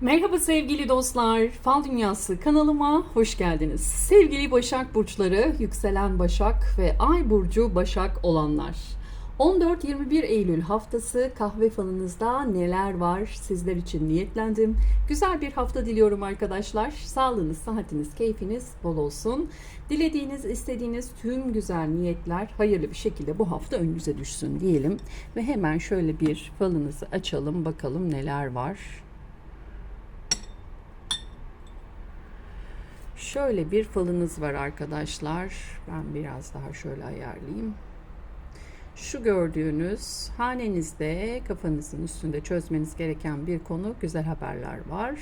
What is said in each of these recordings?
Merhaba sevgili dostlar. Fal Dünyası kanalıma hoş geldiniz. Sevgili Başak burçları, yükselen Başak ve Ay burcu Başak olanlar. 14-21 Eylül haftası kahve falınızda neler var sizler için niyetlendim. Güzel bir hafta diliyorum arkadaşlar. Sağlığınız, sıhhatiniz, keyfiniz bol olsun. Dilediğiniz, istediğiniz tüm güzel niyetler hayırlı bir şekilde bu hafta önünüze düşsün diyelim. Ve hemen şöyle bir falınızı açalım bakalım neler var. Şöyle bir falınız var arkadaşlar. Ben biraz daha şöyle ayarlayayım. Şu gördüğünüz hanenizde kafanızın üstünde çözmeniz gereken bir konu güzel haberler var.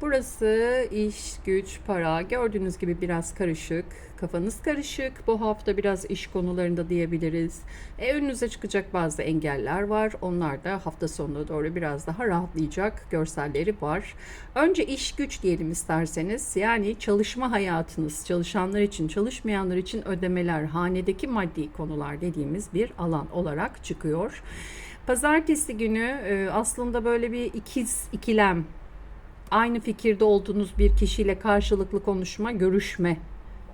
Burası iş, güç, para gördüğünüz gibi biraz karışık. Kafanız karışık. Bu hafta biraz iş konularında diyebiliriz. E, önünüze çıkacak bazı engeller var. Onlar da hafta sonuna doğru biraz daha rahatlayacak görselleri var. Önce iş güç diyelim isterseniz. Yani çalışma hayatınız, çalışanlar için, çalışmayanlar için ödemeler, hanedeki maddi konular dediğimiz bir alan olarak çıkıyor. Pazartesi günü e, aslında böyle bir ikiz ikilem aynı fikirde olduğunuz bir kişiyle karşılıklı konuşma, görüşme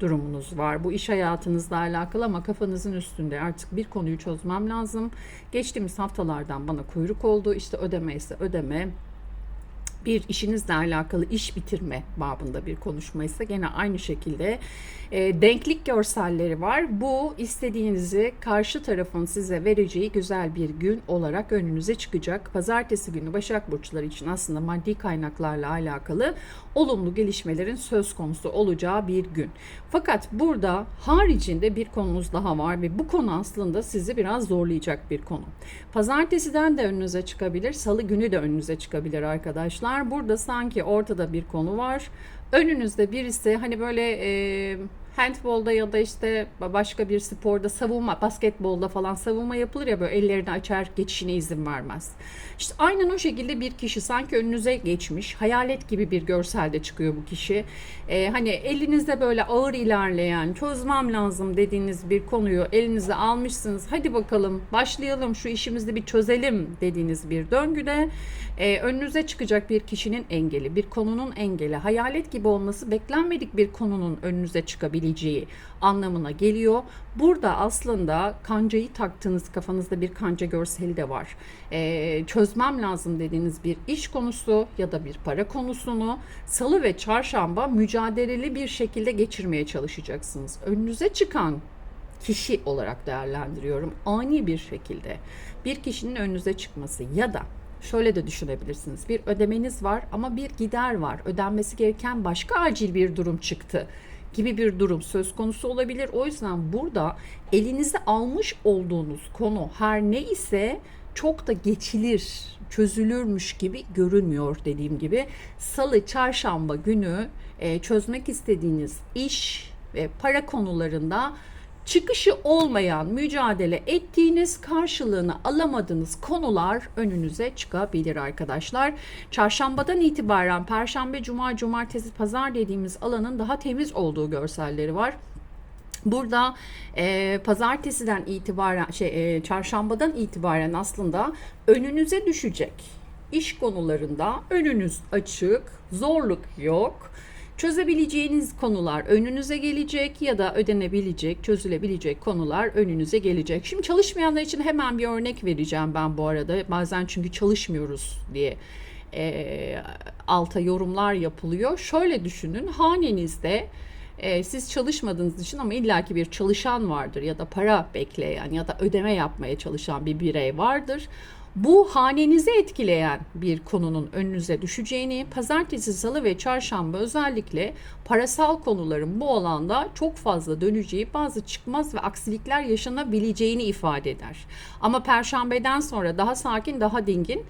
durumunuz var. Bu iş hayatınızla alakalı ama kafanızın üstünde artık bir konuyu çözmem lazım. Geçtiğimiz haftalardan bana kuyruk oldu. İşte ödeme ise ödeme, bir işinizle alakalı iş bitirme babında bir konuşmaysa gene aynı şekilde e, denklik görselleri var. Bu istediğinizi karşı tarafın size vereceği güzel bir gün olarak önünüze çıkacak. Pazartesi günü Başak Burçları için aslında maddi kaynaklarla alakalı olumlu gelişmelerin söz konusu olacağı bir gün. Fakat burada haricinde bir konumuz daha var ve bu konu aslında sizi biraz zorlayacak bir konu. Pazartesiden de önünüze çıkabilir, salı günü de önünüze çıkabilir arkadaşlar. Burada sanki ortada bir konu var. Önünüzde birisi hani böyle e, handbolda ya da işte başka bir sporda savunma, basketbolda falan savunma yapılır ya böyle ellerini açar geçişine izin vermez. İşte aynen o şekilde bir kişi sanki önünüze geçmiş. Hayalet gibi bir görselde çıkıyor bu kişi. Ee, hani elinizde böyle ağır ilerleyen, çözmem lazım dediğiniz bir konuyu elinize almışsınız. Hadi bakalım başlayalım şu işimizi bir çözelim dediğiniz bir döngüde e, önünüze çıkacak bir kişinin engeli, bir konunun engeli, hayalet gibi olması beklenmedik bir konunun önünüze çıkabileceği anlamına geliyor. Burada aslında kancayı taktığınız kafanızda bir kanca görseli de var. E, çözmem lazım dediğiniz bir iş konusu ya da bir para konusunu salı ve çarşamba mücadeleli bir şekilde geçirmeye çalışacaksınız. Önünüze çıkan kişi olarak değerlendiriyorum. Ani bir şekilde bir kişinin önünüze çıkması ya da şöyle de düşünebilirsiniz. Bir ödemeniz var ama bir gider var. Ödenmesi gereken başka acil bir durum çıktı gibi bir durum söz konusu olabilir. O yüzden burada elinize almış olduğunuz konu her ne ise çok da geçilir, çözülürmüş gibi görünmüyor dediğim gibi. Salı, çarşamba günü e, çözmek istediğiniz iş ve para konularında çıkışı olmayan, mücadele ettiğiniz, karşılığını alamadığınız konular önünüze çıkabilir arkadaşlar. Çarşambadan itibaren perşembe, cuma, cumartesi, pazar dediğimiz alanın daha temiz olduğu görselleri var. Burada e, pazartesiden itibaren şey e, çarşambadan itibaren aslında önünüze düşecek iş konularında önünüz açık, zorluk yok. Çözebileceğiniz konular önünüze gelecek ya da ödenebilecek, çözülebilecek konular önünüze gelecek. Şimdi çalışmayanlar için hemen bir örnek vereceğim ben bu arada. Bazen çünkü çalışmıyoruz diye e, alta yorumlar yapılıyor. Şöyle düşünün hanenizde e, siz çalışmadığınız için ama illaki bir çalışan vardır ya da para bekleyen ya da ödeme yapmaya çalışan bir birey vardır bu hanenizi etkileyen bir konunun önünüze düşeceğini, pazartesi, salı ve çarşamba özellikle parasal konuların bu alanda çok fazla döneceği, bazı çıkmaz ve aksilikler yaşanabileceğini ifade eder. Ama perşembeden sonra daha sakin, daha dingin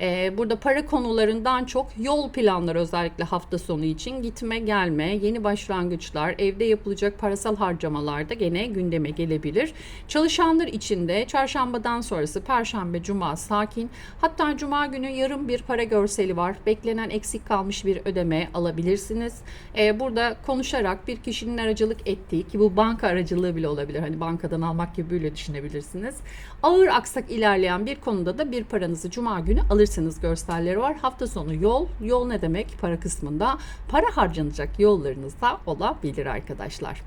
ee, burada para konularından çok yol planları özellikle hafta sonu için gitme gelme, yeni başlangıçlar, evde yapılacak parasal harcamalar da gene gündeme gelebilir. Çalışanlar için de çarşambadan sonrası perşembe, cuma sakin. Hatta cuma günü yarım bir para görseli var. Beklenen eksik kalmış bir ödeme alabilirsiniz. Ee, burada konuşarak bir kişinin aracılık ettiği ki bu banka aracılığı bile olabilir. Hani bankadan almak gibi böyle düşünebilirsiniz. Ağır aksak ilerleyen bir konuda da bir paranızı cuma günü alırsınız görselleri var. Hafta sonu yol. Yol ne demek? Para kısmında. Para harcanacak yollarınız da olabilir arkadaşlar.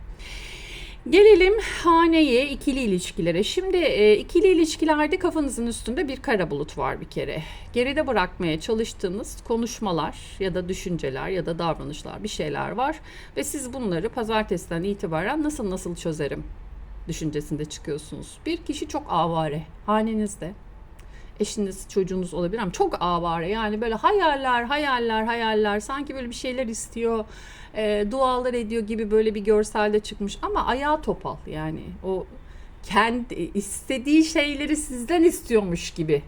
Gelelim haneye, ikili ilişkilere. Şimdi e, ikili ilişkilerde kafanızın üstünde bir kara bulut var bir kere. Geride bırakmaya çalıştığınız konuşmalar ya da düşünceler ya da davranışlar bir şeyler var. Ve siz bunları pazartesiden itibaren nasıl nasıl çözerim düşüncesinde çıkıyorsunuz. Bir kişi çok avare hanenizde. Eşiniz, çocuğunuz olabilir ama çok avare. Yani böyle hayaller, hayaller, hayaller. Sanki böyle bir şeyler istiyor, e, dualar ediyor gibi böyle bir görselde çıkmış. Ama ayağı topal yani. O kendi istediği şeyleri sizden istiyormuş gibi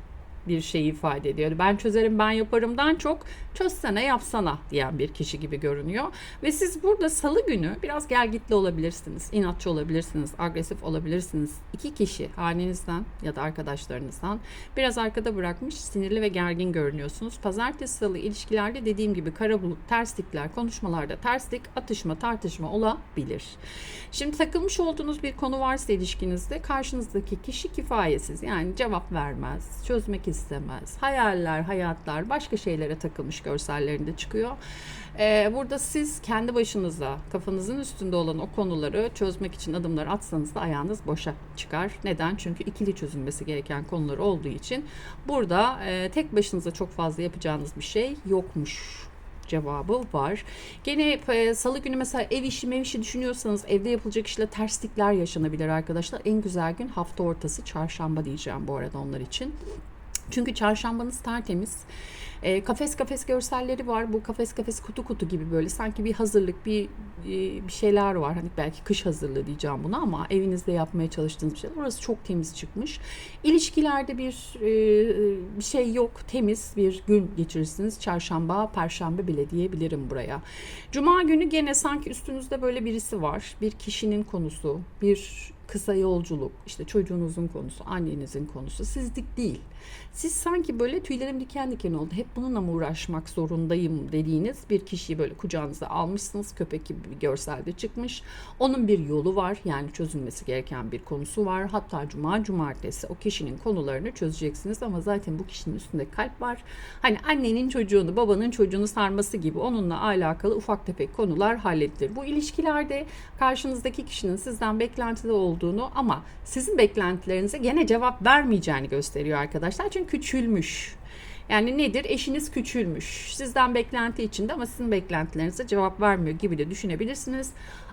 bir şey ifade ediyor. Ben çözerim, ben yaparımdan çok çözsene, yapsana diyen bir kişi gibi görünüyor. Ve siz burada salı günü biraz gelgitli olabilirsiniz, inatçı olabilirsiniz, agresif olabilirsiniz. İki kişi hanenizden ya da arkadaşlarınızdan biraz arkada bırakmış, sinirli ve gergin görünüyorsunuz. Pazartesi salı ilişkilerde dediğim gibi kara bulut, terslikler, konuşmalarda terslik, atışma, tartışma olabilir. Şimdi takılmış olduğunuz bir konu varsa ilişkinizde karşınızdaki kişi kifayetsiz. Yani cevap vermez, çözmek istemez. Hayaller, hayatlar, başka şeylere takılmış görsellerinde çıkıyor. Ee, burada siz kendi başınıza kafanızın üstünde olan o konuları çözmek için adımlar atsanız da ayağınız boşa çıkar. Neden? Çünkü ikili çözülmesi gereken konular olduğu için burada e, tek başınıza çok fazla yapacağınız bir şey yokmuş cevabı var. Gene e, salı günü mesela ev işi mev işi düşünüyorsanız evde yapılacak işle terslikler yaşanabilir arkadaşlar. En güzel gün hafta ortası çarşamba diyeceğim bu arada onlar için. Çünkü çarşambanız tertemiz. E, kafes kafes görselleri var. Bu kafes kafes kutu kutu gibi böyle sanki bir hazırlık bir e, bir şeyler var. Hani belki kış hazırlığı diyeceğim buna ama evinizde yapmaya çalıştığınız bir şey. Orası çok temiz çıkmış. İlişkilerde bir e, bir şey yok. Temiz bir gün geçirirsiniz. Çarşamba, perşembe bile diyebilirim buraya. Cuma günü gene sanki üstünüzde böyle birisi var. Bir kişinin konusu, bir kısa yolculuk, işte çocuğunuzun konusu, annenizin konusu sizlik değil. Siz sanki böyle tüylerim diken diken oldu. Hep bununla mı uğraşmak zorundayım dediğiniz bir kişiyi böyle kucağınıza almışsınız. Köpek gibi bir görselde çıkmış. Onun bir yolu var. Yani çözülmesi gereken bir konusu var. Hatta cuma cumartesi o kişinin konularını çözeceksiniz ama zaten bu kişinin üstünde kalp var. Hani annenin çocuğunu, babanın çocuğunu sarması gibi onunla alakalı ufak tefek konular halledilir. Bu ilişkilerde karşınızdaki kişinin sizden beklentide olduğunu ama sizin beklentilerinize gene cevap vermeyeceğini gösteriyor arkadaşlar. Çünkü küçülmüş. Yani nedir? Eşiniz küçülmüş. Sizden beklenti içinde ama sizin beklentilerinize cevap vermiyor gibi de düşünebilirsiniz.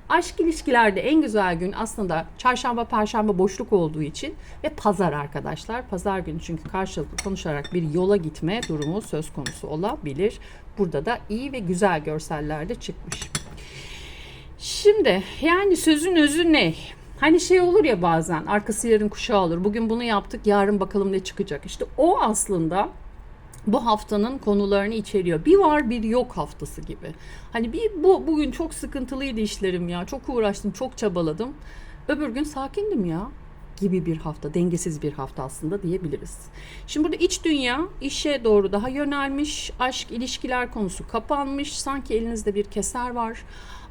Aşk ilişkilerde en güzel gün aslında çarşamba, perşembe boşluk olduğu için ve pazar arkadaşlar. Pazar günü çünkü karşılıklı konuşarak bir yola gitme durumu söz konusu olabilir. Burada da iyi ve güzel görseller de çıkmış. Şimdi yani sözün özü ne? Hani şey olur ya bazen arkası yarın kuşağı olur. Bugün bunu yaptık yarın bakalım ne çıkacak. İşte o aslında bu haftanın konularını içeriyor. Bir var bir yok haftası gibi. Hani bir bu bugün çok sıkıntılıydı işlerim ya. Çok uğraştım, çok çabaladım. Öbür gün sakindim ya gibi bir hafta, dengesiz bir hafta aslında diyebiliriz. Şimdi burada iç dünya işe doğru daha yönelmiş, aşk, ilişkiler konusu kapanmış, sanki elinizde bir keser var.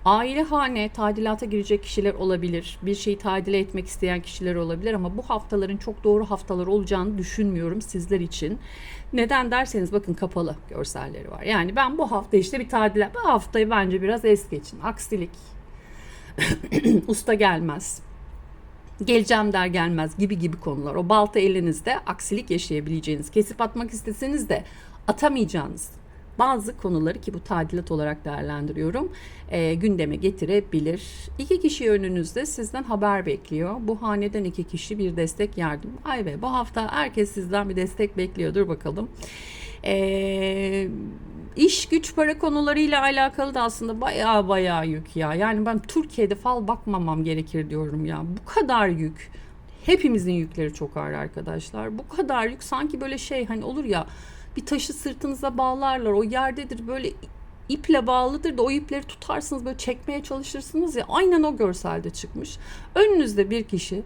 Aile hane tadilata girecek kişiler olabilir. Bir şeyi tadile etmek isteyen kişiler olabilir ama bu haftaların çok doğru haftalar olacağını düşünmüyorum sizler için. Neden derseniz bakın kapalı görselleri var. Yani ben bu hafta işte bir tadilat, bu haftayı bence biraz es geçin. Aksilik, usta gelmez geleceğim der gelmez gibi gibi konular. O balta elinizde aksilik yaşayabileceğiniz, kesip atmak isteseniz de atamayacağınız bazı konuları ki bu tadilat olarak değerlendiriyorum e, gündeme getirebilir. İki kişi önünüzde sizden haber bekliyor. Bu haneden iki kişi bir destek yardım. Ay be bu hafta herkes sizden bir destek bekliyor. Dur bakalım. Eee İş güç para konularıyla alakalı da aslında baya baya yük ya. Yani ben Türkiye'de fal bakmamam gerekir diyorum ya. Bu kadar yük. Hepimizin yükleri çok ağır arkadaşlar. Bu kadar yük sanki böyle şey hani olur ya bir taşı sırtınıza bağlarlar. O yerdedir böyle iple bağlıdır da o ipleri tutarsınız böyle çekmeye çalışırsınız ya aynen o görselde çıkmış. Önünüzde bir kişi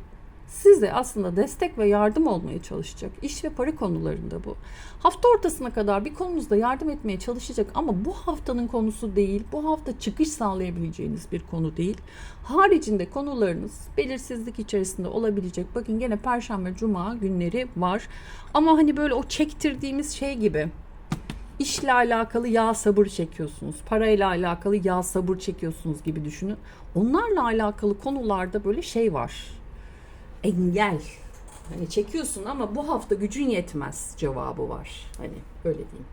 size aslında destek ve yardım olmaya çalışacak. İş ve para konularında bu. Hafta ortasına kadar bir konunuzda yardım etmeye çalışacak ama bu haftanın konusu değil. Bu hafta çıkış sağlayabileceğiniz bir konu değil. Haricinde konularınız belirsizlik içerisinde olabilecek. Bakın gene perşembe cuma günleri var. Ama hani böyle o çektirdiğimiz şey gibi işle alakalı yağ sabır çekiyorsunuz. Parayla alakalı yağ sabır çekiyorsunuz gibi düşünün. Onlarla alakalı konularda böyle şey var. Engel. Hani çekiyorsun ama bu hafta gücün yetmez cevabı var. Hani öyle diyeyim.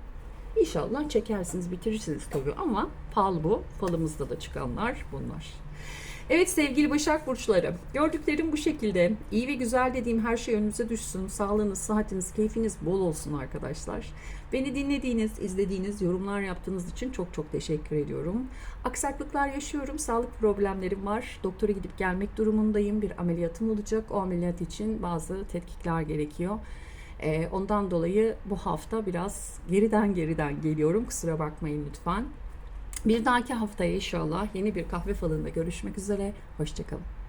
İnşallah çekersiniz, bitirirsiniz tabii ama fal bu. Falımızda da çıkanlar bunlar. Evet sevgili Başak Burçları, gördüklerim bu şekilde. İyi ve güzel dediğim her şey önünüze düşsün. Sağlığınız, sıhhatiniz, keyfiniz bol olsun arkadaşlar. Beni dinlediğiniz, izlediğiniz, yorumlar yaptığınız için çok çok teşekkür ediyorum. Aksaklıklar yaşıyorum, sağlık problemlerim var. Doktora gidip gelmek durumundayım. Bir ameliyatım olacak. O ameliyat için bazı tetkikler gerekiyor. Ee, ondan dolayı bu hafta biraz geriden geriden geliyorum. Kusura bakmayın lütfen. Bir dahaki haftaya inşallah yeni bir kahve falında görüşmek üzere. Hoşçakalın.